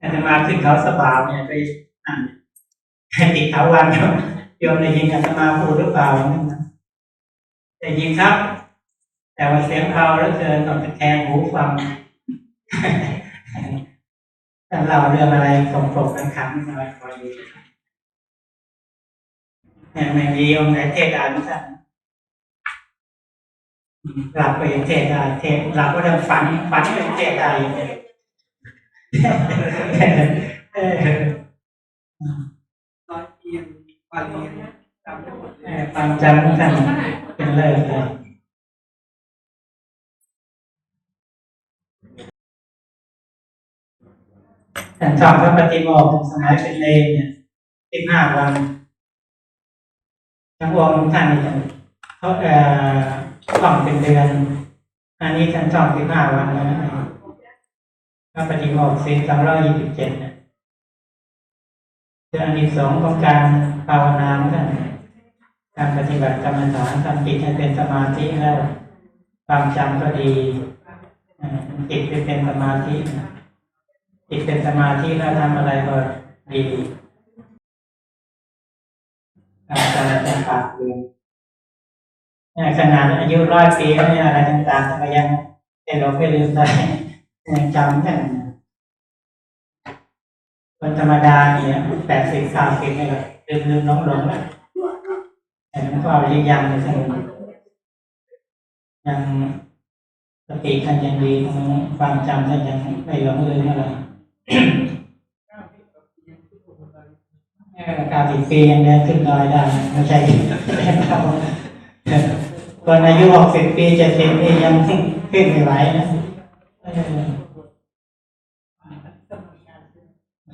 อาตมาขึ้นเขาสบาวเนี่ยไปอ่านติดเถาวันโยมได้ยินอาตมาพูดหรือเปล่านั่นนะได้ยินครับ แต่ว่าเสียงเบาแล้วเกินต้องตะแคงหูฟังถ้าเราเรื่องอะไรสมปรกกันขันๆอะไรคอยดูเนี่ยไม่มีองค์ไหนเทศได้ไม่ได้หลับไปเทศได้เทศหลับก็เรื่องฝันฝันยังเทศอยู่เนี่ ยเออตอนเรียนปาเรียนจำได้หมดเลยความจำของท่านเป็นเลิศเลยท่านชอบพระปฏิโมกข์สมัยเป็นเลนเนี่ยสิบห้าวันทั้งองค์ท่านเนี่ยเขาเอ่อท่องเป็นเดือน อันนี้ท่านท่องสิบห้าวันแล้วนะ พระปฏิโมกข์สิบสองร้อยยี่สิบเจ็ดเนี่ยเป็นอันที่สองของการภาวนาเหมือนกันการปฏิบัติกรรมฐานทำจิตให้เป็นสมาธิแล้วความจำก็ดีจิตไปเป็นสมาธิจิตเป็นสมาธิแล้วทำอะไรก็ดีการจะจะปากเลยเนี่ยขนาดอายุร้อยปีแล้วเนี่ยอะไรต่างๆก็ยังเป็นเราไม่ลืมได้ จำได้คนธรรมดาเนี่ยแปดสิบสามสิบเนี่ยก็ลืมลืมน้องหลงแล้วแต่หลวงพ่อยังยังเลยท่านยังสติท่านยังดีความจำท่านยังไม่หลงลืมอะไรเออการติดปียังเดินขึ้นดอยได้ไม่ใช่คนอายุหกสิบปีเจ็ดสิบปียังขึ้นไม่ไหวนะเ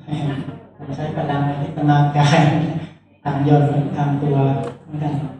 ออ ใช้พลังพัฒนากายทางยนต์ทางตัวเหมือนกัน